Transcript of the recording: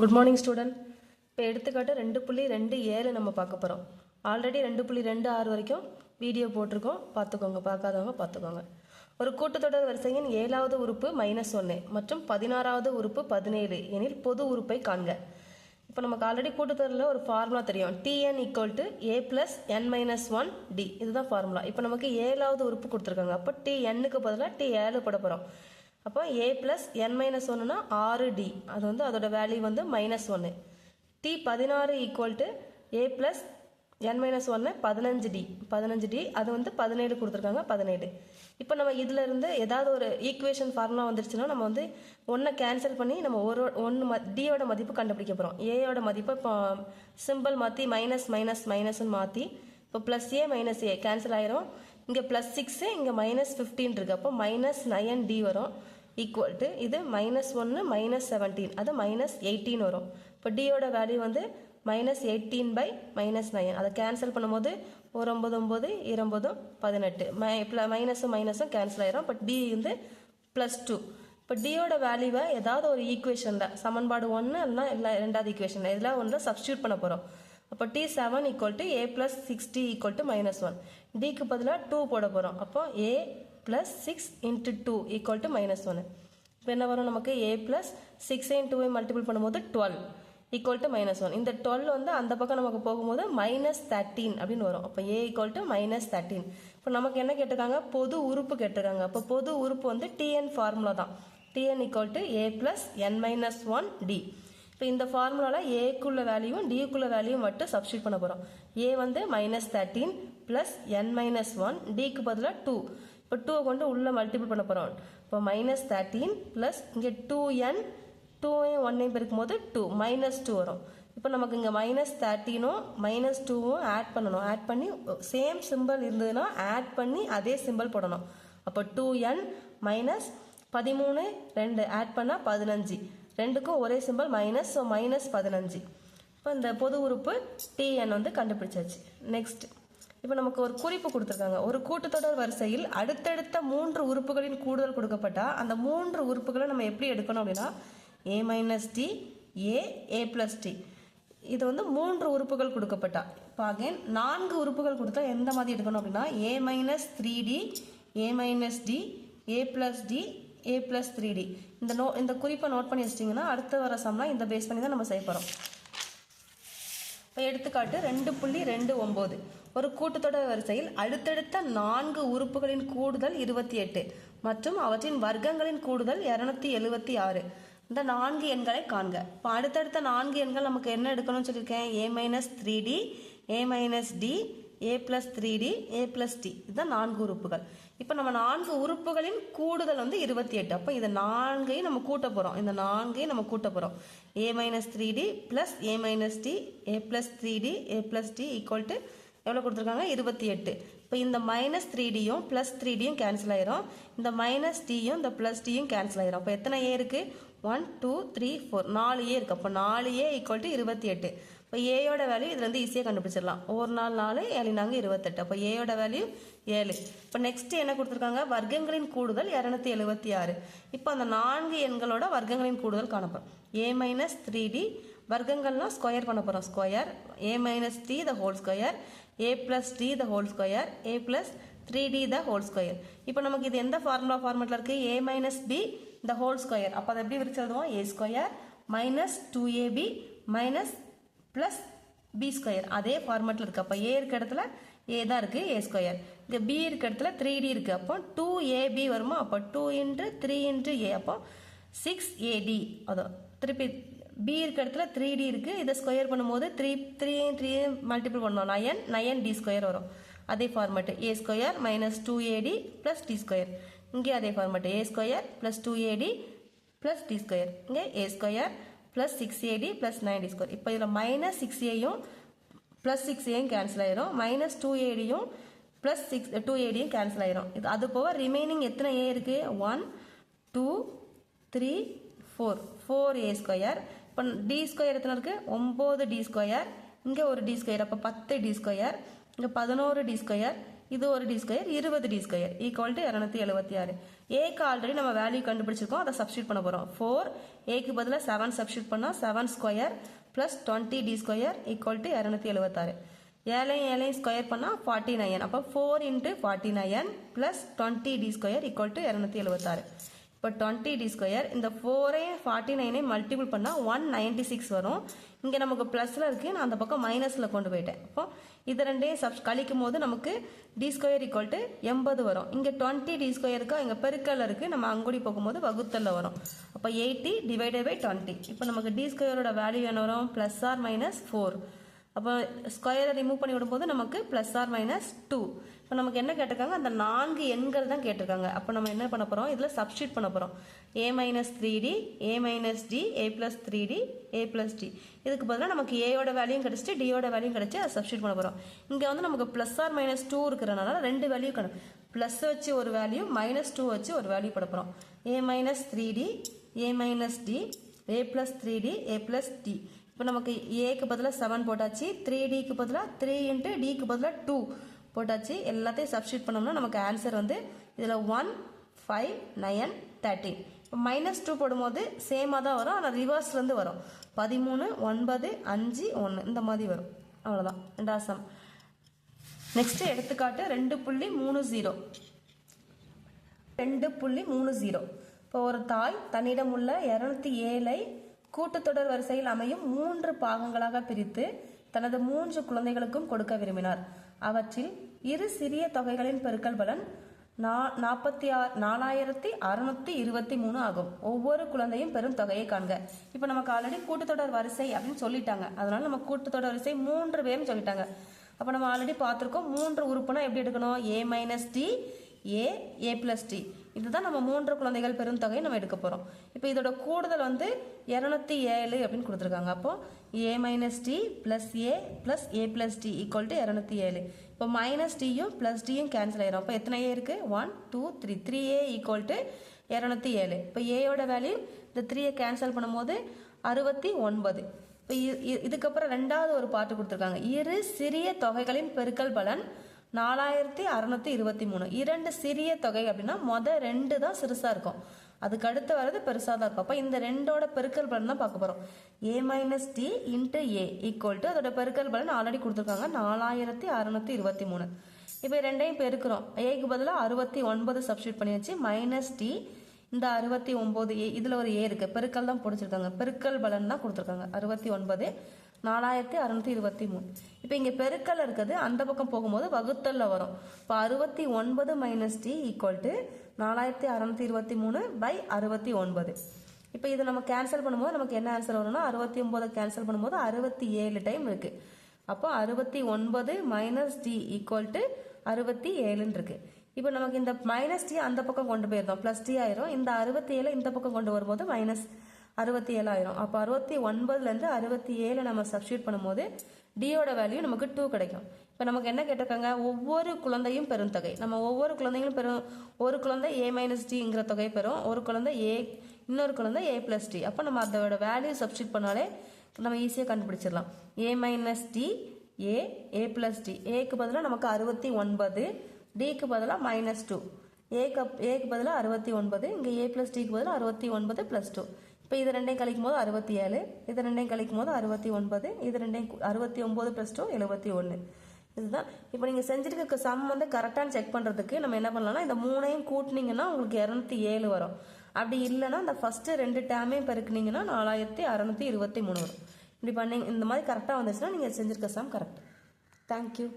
Good morning student இப்போ எடுத்துக்காட்டு ரெண்டு புள்ளி ரெண்டு ஏழு நம்ம பார்க்க போகிறோம் ஆல்ரெடி ரெண்டு புள்ளி ரெண்டு ஆறு வரைக்கும் வீடியோ போட்டிருக்கோம். பார்த்துக்கோங்க பார்க்காதவங்க பார்த்துக்கோங்க. ஒரு கூட்டுத்தொடர் வரிசையின் ஏழாவது உறுப்பு மைனஸ் ஒன்று மற்றும் பதினாறாவது உறுப்பு பதினேழு எனில் பொது உறுப்பை காண்க. இப்போ நமக்கு ஆல்ரெடி கூட்டுத்தொடரில் ஒரு ஃபார்முலா தெரியும். TN equal to A plus N minus one D இதுதான் ஃபார்முலா இப்போ நமக்கு ஏழாவது உறுப்பு கொடுத்துருக்காங்க. அப்போ டி என்னுக்கு பதிலாக டி ஏழு போட போகிறோம் அப்போ ஏ ப்ளஸ் என் மைனஸ் ஒன்றுனா ஆறு டி அது வந்து அதோட வேல்யூ வந்து மைனஸ் ஒன்று டி பதினாறு equal to A plus N minus ஒன்று பதினஞ்சு டி பதினஞ்சு டி அது வந்து பதினேழு கொடுத்துருக்காங்க பதினேழு. இப்போ நம்ம இதிலிருந்து ஏதாவது ஒரு ஈக்குவேஷன் ஃபார்முலா வந்துருச்சுன்னா நம்ம வந்து ஒன்றை கேன்சல் பண்ணி நம்ம ஒரு ஒன்று ம டியோட மதிப்பு கண்டுபிடிக்க போகிறோம் ஏயோட மதிப்பு இப்போ சிம்பிள் மாற்றி மைனஸ் மைனஸ் மைனஸ்ன்னு மாற்றி இப்போ plus A minus A cancel ஆயிரும். இங்கே ப்ளஸ் சிக்ஸு இங்கே மைனஸ் ஃபிஃப்டின் இருக்கு. அப்போ மைனஸ் நயன் டி வரும். ஈக்குவல் டு இது மைனஸ் ஒன்று மைனஸ் செவன்டீன் அது மைனஸ் எயிட்டீன் வரும். இப்போ டியோட வேல்யூ வந்து minus eighteen by minus nine அதை கேன்சல் பண்ணும்போது ஒரு ஒம்பது ஒம்பது இரம்பதும் பதினெட்டு மை மைனஸும் மைனஸும் கேன்சல் ஆயிரும். இப்போ டி வந்து ப்ளஸ் டூ இப்போ டியோட வேல்யூவை ஏதாவது ஒரு ஈக்குவேஷனில் சமன்பாடு ஒன்று இல்லைனா இல்லை ரெண்டாவது ஈக்குவேஷனில் இதில் ஒன்றில் சப்ஸ்டியூட் பண்ண போகிறோம் அப்போ D seven equal to A plus sixty equal to minus one டிக்கு பதிலாக டூ போட போகிறோம் அப்போ A plus six into two equal to minus ஒன்று இப்போ என்ன வரும் நமக்கு? ஏ ப்ளஸ் சிக்ஸையும் டூவையும் மல்டிபிள் பண்ணும்போது twelve equal to minus one இந்த டுவெல் வந்து அந்த பக்கம் நமக்கு போகும்போது மைனஸ் தேர்ட்டீன் அப்படின்னு வரும். அப்போ A equal to minus thirteen இப்போ நமக்கு என்ன கேட்டிருக்காங்க? பொது உறுப்பு கேட்டிருக்காங்க. அப்போ பொது உறுப்பு வந்து டிஎன் ஃபார்முலா தான். TN equal to A plus N minus one D இப்போ இந்த ஃபார்முலாவில் ஏக்குள்ள வேல்யூவும் டிக்குள்ள வேல்யூவும் மட்டும் சப்ஸ்டியூட் பண்ண போகிறோம் ஏ வந்து minus thirteen plus N minus one டிக்கு பதிலாக டூ இப்போ டூவை கொண்டு உள்ளே மல்டிபிள் பண்ண போகிறோம் இப்போ மைனஸ் தேர்ட்டீன் ப்ளஸ் இங்கே டூ என் டூவையும் ஒன்னையும் பெருக்கும் போது டூ மைனஸ் டூ வரும். இப்போ நமக்கு இங்கே மைனஸ் தேர்ட்டீனும் மைனஸ் டூவும் ஆட் பண்ணணும். ஆட் பண்ணி சேம் சிம்பிள் இருந்ததுன்னா ஆட் பண்ணி அதே சிம்பிள் போடணும். அப்போ டூ என் மைனஸ் பதிமூணு ரெண்டு. ஆட் பண்ணால் பதினஞ்சு. ரெண்டுக்கும் ஒரே சிம்பிள் மைனஸ் ஸோ மைனஸ் பதினஞ்சு. இப்போ இந்த பொது உறுப்பு டிஎன் வந்து கண்டுபிடிச்சாச்சு. நெக்ஸ்ட் இப்போ நமக்கு ஒரு குறிப்பு கொடுத்துருக்காங்க. ஒரு கூட்டுத்தொடர் வரிசையில் அடுத்தடுத்த மூன்று உறுப்புகளின் கூடுதல் கொடுக்கப்பட்டா அந்த மூன்று உறுப்புகளை நம்ம எப்படி எடுக்கணும் அப்படின்னா A minus D A A plus D இது வந்து மூன்று உறுப்புகள் கொடுக்கப்பட்டா. இப்போ அகைன் நான்கு உறுப்புகள் கொடுத்தா எந்த மாதிரி எடுக்கணும் அப்படின்னா A minus three D A minus D A plus D A plus three D இந்த நோ இந்த குறிப்பை நோட் பண்ணி வச்சிட்டிங்கன்னா அடுத்த வர சம்னா இந்த பேஸ் பண்ணி தான் நம்ம செய்ய போகிறோம் இப்போ எடுத்துக்காட்டு ரெண்டு புள்ளி ரெண்டு ஒம்பது. ஒரு கூட்டுத்தொடர் வரிசையில் அடுத்தடுத்த நான்கு உறுப்புகளின் கூடுதல் இருபத்தி எட்டு மற்றும் அவற்றின் வர்க்கங்களின் கூடுதல் இரநூத்தி எழுவத்தி ஆறு. இந்த நான்கு எண்களை காண்க. இப்போ அடுத்தடுத்த நான்கு எண்கள் நமக்கு என்ன எடுக்கணும்னு சொல்லியிருக்கேன்? A minus three D A minus D A plus three D A plus D இதுதான் நான்கு உறுப்புகள். இப்போ நம்ம நான்கு உறுப்புகளின் கூடுதல் வந்து இருபத்தி எட்டு. அப்போ இந்த நான்கையும் நம்ம கூட்ட போகிறோம் இந்த நான்கையும் நம்ம கூட்ட போகிறோம் A minus three D plus A minus D A plus three D A plus D equal to எவ்வளோ கொடுத்துருக்காங்க? இருபத்தி எட்டு. இப்போ இந்த மைனஸ் த்ரீ டியும் ப்ளஸ் த்ரீ டியும் கேன்சல் ஆயிரும். இந்த மைனஸ் டியும் இந்த ப்ளஸ் டியும் கேன்சல் ஆயிரும். அப்போ எத்தனை ஏ இருக்குது ஒன் டூ த்ரீ ஃபோர் நாலு ஏ இருக்குது அப்போ நாலு ஏ ஈக்குவல் டு இருபத்தி எட்டு. இப்போ ஏயோட வேல்யூ இதுலேருந்து ஈஸியாக கண்டுபிடிச்சிடலாம். ஒரு நாள் நாலு ஏழு நாங்கள் இருபத்தெட்டு. அப்போ ஏயோட வேல்யூ ஏழு. இப்போ நெக்ஸ்ட் என்ன கொடுத்துருக்காங்க? வர்க்கங்களின் கூடுதல் இரநூத்தி எழுபத்தி ஆறு. இப்போ அந்த நான்கு எண்களோட வர்க்கங்களின் கூடுதல் காணப்படும் ஏ மைனஸ் த்ரீ டி வர்க்கங்கள்னா ஸ்கொயர் பண்ண போகிறோம் square A minus D the whole square A plus D the whole square A plus three D the whole square இப்போ நமக்கு இது எந்த ஃபார்முலா ஃபார்மெட்டில் இருக்குது A minus B the whole square அப்போ அதை எப்படி விரிச்சு எழுதுவோம்? A square minus two AB minus plus B square அதே ஃபார்மேட்டில் இருக்குது அப்போ ஏ இருக்க இடத்துல ஏ தான் இருக்குது ஏ ஸ்கொயர் இங்கே பி இருக்க இடத்துல த்ரீ டி இருக்குது அப்போ டூ ஏபி வருமா? அப்போ two into three into A அப்போ சிக்ஸ் ஏடி அதோ திருப்பி பி இருக்க இடத்துல த்ரீ டி இருக்குது இதை ஸ்கொயர் பண்ணும்போது த்ரீ த்ரீ த்ரீ மல்டிபிள் பண்ணோம். நயன் நயன் டி ஸ்கொயர் வரும். அதே format A square minus two AD plus D square இங்கே அதே format A square plus two AD plus D square இங்கே A square plus six AD plus ninety square இப்போ இதில் minus six ஏயும் plus six ஏயும் cancel ஆயிரும். Minus two ஏடியும் plus six two ஏடியும் கேன்சல் ஆயிரும். இது அது போக ரிமைனிங் எத்தனை ஏ இருக்குது one two three four four A square இப்போ டி ஸ்கொயர் எத்தனை இருக்குது ஒம்பது டி ஸ்கொயர் இங்கே ஒரு டி ஸ்கொயர் அப்போ பத்து டி ஸ்கொயர் இங்கே பதினோரு டி ஸ்கொயர் இது ஒரு டி ஸ்கொயர் இருபது டி ஸ்கொயர் ஈக்குவல் டு இரநூத்தி எழுபத்தி ஆறு. ஏக்கு ஆல்ரெடி நம்ம வேல்யூ கண்டுபிடிச்சிருக்கோம் அதை சப்ஸ்டியூட் பண்ண போகிறோம் ஃபோர் ஏக்கு பதிலாக செவன் சப்ஸ்டியூட் பண்ணால் seven square plus twenty D square equal to இரநூத்தி எழுபத்தாறு ஏழையும் ஏழையும் ஸ்கொயர் பண்ணால் ஃபார்ட்டி நைன் அப்போ four into forty nine plus twenty D square equal to இரநூத்தி எழுபத்தாறு இப்போ டுவெண்ட்டி டி ஸ்கொயர் இந்த ஃபோரையும் ஃபார்ட்டி நைனையும் மல்டிபிள் பண்ணால் ஒன் நைன்டி சிக்ஸ் வரும். இங்கே நமக்கு ப்ளஸில் இருக்குது நான் அந்த பக்கம் மைனஸில் கொண்டு போயிட்டேன். அப்போ இது ரெண்டையும் சப் கழிக்கும் போது நமக்கு டி ஸ்கொயர் ஈக்குவல் டு எண்பது வரும். இங்கே டுவெண்ட்டி டி ஸ்கொயருக்கு இங்கே பெருக்கல் இருக்குது நம்ம அங்குடி போகும்போது வகுத்தலில் வரும். அப்போ எயிட்டி டிவைடட் பை டுவெண்ட்டி இப்போ நமக்கு டி ஸ்கொயரோட வேல்யூ என்ன வரும்? ப்ளஸ் ஆர் மைனஸ் ஃபோர் அப்போ ஸ்கொயரை ரிமூவ் பண்ணி விடும்போது நமக்கு ப்ளஸ் ஆர் மைனஸ் டூ இப்போ நமக்கு என்ன கேட்டிருக்காங்க? அந்த நான்கு எண்கள் தான் கேட்டிருக்காங்க. அப்போ நம்ம என்ன பண்ண போகிறோம் இதில் சப்ஸ்டியூட் பண்ண போகிறோம் A minus three D A minus D A plus three D A plus D இதுக்கு பதிலாக நமக்கு ஏயோட வேல்யூ கிடச்சிட்டு டியோட வேல்யூ கிடச்சி அதை சப்ஸ்டியூட் பண்ண போகிறோம் இங்கே வந்து நமக்கு ப்ளஸ் ஆர் மைனஸ் டூ இருக்கிறனால ரெண்டு வேல்யூ கணக்கு. ப்ளஸ் வச்சு ஒரு வேல்யூ மைனஸ் டூ வச்சு ஒரு வேல்யூ பண்ண போகிறோம் A minus three D A minus D A plus three D A plus D இப்போ நமக்கு ஏக்கு பதிலாக செவன் போட்டாச்சு த்ரீ டிக்கு பதிலாக த்ரீ இன்ட்டு டிக்கு பதிலாக டூ போட்டாச்சு. எல்லாத்தையும் சப்ஸ்டியூட் பண்ணோம்னா நமக்கு ஆன்சர் வந்து இதில் ஒன் ஃபைவ் நயன் தேர்ட்டின் இப்போ மைனஸ் டூ போடும்போது சேமாக தான் வரும் ஆனால் ரிவர்ஸ்லேருந்து வரும். பதிமூணு ஒன்பது அஞ்சு ஒன்று இந்த மாதிரி வரும். அவ்வளோதான் ரெண்டாவது சம் நெக்ஸ்ட்டு எடுத்துக்காட்டு ரெண்டு புள்ளி மூணு ஜீரோ ரெண்டு புள்ளி மூணு ஜீரோ இப்போ ஒரு தாய் தன்னிடம் உள்ள இரநூத்தி ஏழை கூட்டுத்தொடர் வரிசையில் அமையும் மூன்று பாகங்களாக பிரித்து தனது மூன்று குழந்தைகளுக்கும் கொடுக்க விரும்பினார். அவற்றில் இரு சிறிய தொகைகளின் பெருக்கல் பலன் நா நாற்பத்தி ஆறு நாலாயிரத்தி அறுநூத்தி இருபத்தி மூணு ஆகும். ஒவ்வொரு குழந்தையும் பெரும் தொகையை காண்க. இப்போ நமக்கு ஆல்ரெடி கூட்டுத்தொடர் வரிசை அப்படின்னு சொல்லிட்டாங்க. அதனால நம்ம கூட்டுத்தொடர் வரிசை மூன்று பேரும் சொல்லிட்டாங்க. அப்போ நம்ம ஆல்ரெடி பார்த்துருக்கோம். மூன்று உறுப்புனா எப்படி எடுக்கணும்? A minus D A A plus D இதுதான் நம்ம மூன்று குழந்தைகள் பெருந்தொகை நம்ம எடுக்க போகிறோம் இப்போ இதோட கூடுதல் வந்து இரநூத்தி ஏழு அப்படின்னு கொடுத்துருக்காங்க. அப்போ A minus D plus A plus A plus D equal to இரநூத்தி ஏழு. இப்போ மைனஸ் டியும் ப்ளஸ் டியும் கேன்சல் ஆயிரும். அப்போ எத்தனை ஏ இருக்குது one two three three A equal to இரநூத்தி ஏழு. இப்போ ஏயோட வேல்யூ இந்த த்ரீயை கேன்சல் பண்ணும்போது அறுபத்தி ஒன்பது. இப்போ இதுக்கப்புறம் ரெண்டாவது ஒரு பாட்டு கொடுத்துருக்காங்க. இரு சிறிய தொகைகளின் பெருக்கல் பலன் நாலாயிரத்தி அறநூற்றி இருபத்தி மூணு. இரண்டு சிறிய தொகை அப்படின்னா மொதல் ரெண்டு தான் சிறுசாக இருக்கும். அதுக்கு அடுத்து வர்றது பெருசாக தான் இருக்கும். அப்போ இந்த ரெண்டோட பெருக்கல் பலன் தான் பார்க்க போகிறோம் A minus D into A equal to அதோட பெருக்கல் பலன் ஆல்ரெடி கொடுத்துருக்காங்க. நாலாயிரத்தி அறநூற்றி இருபத்தி மூணு. இப்போ ரெண்டையும் பெருக்கிறோம். ஏக்கு பதிலாக அறுபத்தி ஒன்பது சப்ஸ்டியூட் பண்ணி வச்சு மைனஸ் டி இந்த அறுபத்தி ஒம்பது ஏ இதில் ஒரு ஏ இருக்குது பெருக்கல் தான் பிடிச்சிருக்காங்க பெருக்கல் பலன் தான் கொடுத்துருக்காங்க. அறுபத்தி ஒன்பது நாலாயிரத்தி அறநூற்றி இருபத்தி மூணு. இப்போ இங்கே பெருக்கல் இருக்குது. அந்த பக்கம் போகும்போது வகுத்தலில் வரும். இப்போ அறுபத்தி ஒன்பது மைனஸ் டி ஈக்குவல் டு நாலாயிரத்தி அறநூற்றி இருபத்தி மூணு பை அறுபத்தி ஒன்பது. இப்போ இதை நம்ம கேன்சல் பண்ணும்போது நமக்கு என்ன ஆன்சர் வரும்னா அறுபத்தி ஒம்பதை கேன்சல் பண்ணும்போது அறுபத்தி ஏழு டைம் இருக்குது அப்போ அறுபத்தி ஒன்பது மைனஸ் டி ஈக்குவல் டு அறுபத்தி ஏழுன்னு இருக்குது இப்போ நமக்கு இந்த மைனஸ் டி அந்த பக்கம் கொண்டு போயிருந்தோம் ப்ளஸ் டி ஆயிரும். இந்த அறுபத்தி ஏழு இந்த பக்கம் கொண்டு வரும்போது மைனஸ் அறுபத்தி ஏழாயிரம். அப்போ அறுபத்தி ஒன்பதுலேருந்து அறுபத்தி ஏழு நம்ம சப்ஸ்டியூட் பண்ணும்போது டியோட வேல்யூ நமக்கு டூ கிடைக்கும். இப்போ நமக்கு என்ன கேட்டிருக்காங்க? ஒவ்வொரு குழந்தையும் பெரும் தொகை. நம்ம ஒவ்வொரு குழந்தைகளும் பெரும் ஒரு குழந்தை ஏ மைனஸ் டிங்கிற தொகை பெறும் ஒரு குழந்தை ஏ இன்னொரு குழந்தை ஏ ப்ளஸ் டி அப்போ நம்ம அதோட வேல்யூ சப்ஸ்டியூட் பண்ணாலே நம்ம ஈஸியாக கண்டுபிடிச்சிடலாம். A minus D A A plus D ஏக்கு பதிலாக நமக்கு அறுபத்தி ஒன்பது டிக்கு பதிலாக மைனஸ் டூ ஏக்கு ஏக்கு பதிலாக அறுபத்தி ஒன்பது இங்கே ஏ ப்ளஸ் டிக்கு பதிலாக அறுபத்தி ஒன்பது ப்ளஸ் டூ இப்போ இது ரெண்டையும் கழிக்கும் போது அறுபத்தி ஏழு இது ரெண்டையும் கழிக்கும் போது அறுபத்தி ஒன்பது இது ரெண்டையும் அறுபத்தி ஒம்பது ப்ளஸ் டூ எழுபத்தி ஒன்று இதுதான். இப்போ நீங்கள் செஞ்சுருக்க சம் வந்து கரெக்டானு செக் பண்ணுறதுக்கு நம்ம என்ன பண்ணலாம்னா இந்த மூணையும் கூட்டினீங்கன்னா உங்களுக்கு இரநூத்தி ஏழு வரும். அப்படி இல்லைன்னா இந்த ஃபஸ்ட்டு ரெண்டு டேமையும் பெருக்குனீங்கன்னா நாலாயிரத்தி அறநூற்றி இருபத்தி மூணு வரும். இப்படி பண்ணி இந்த மாதிரி கரெக்டாக வந்துச்சுன்னா நீங்கள் செஞ்சுருக்க சம் கரெக்ட் தேங்க்யூ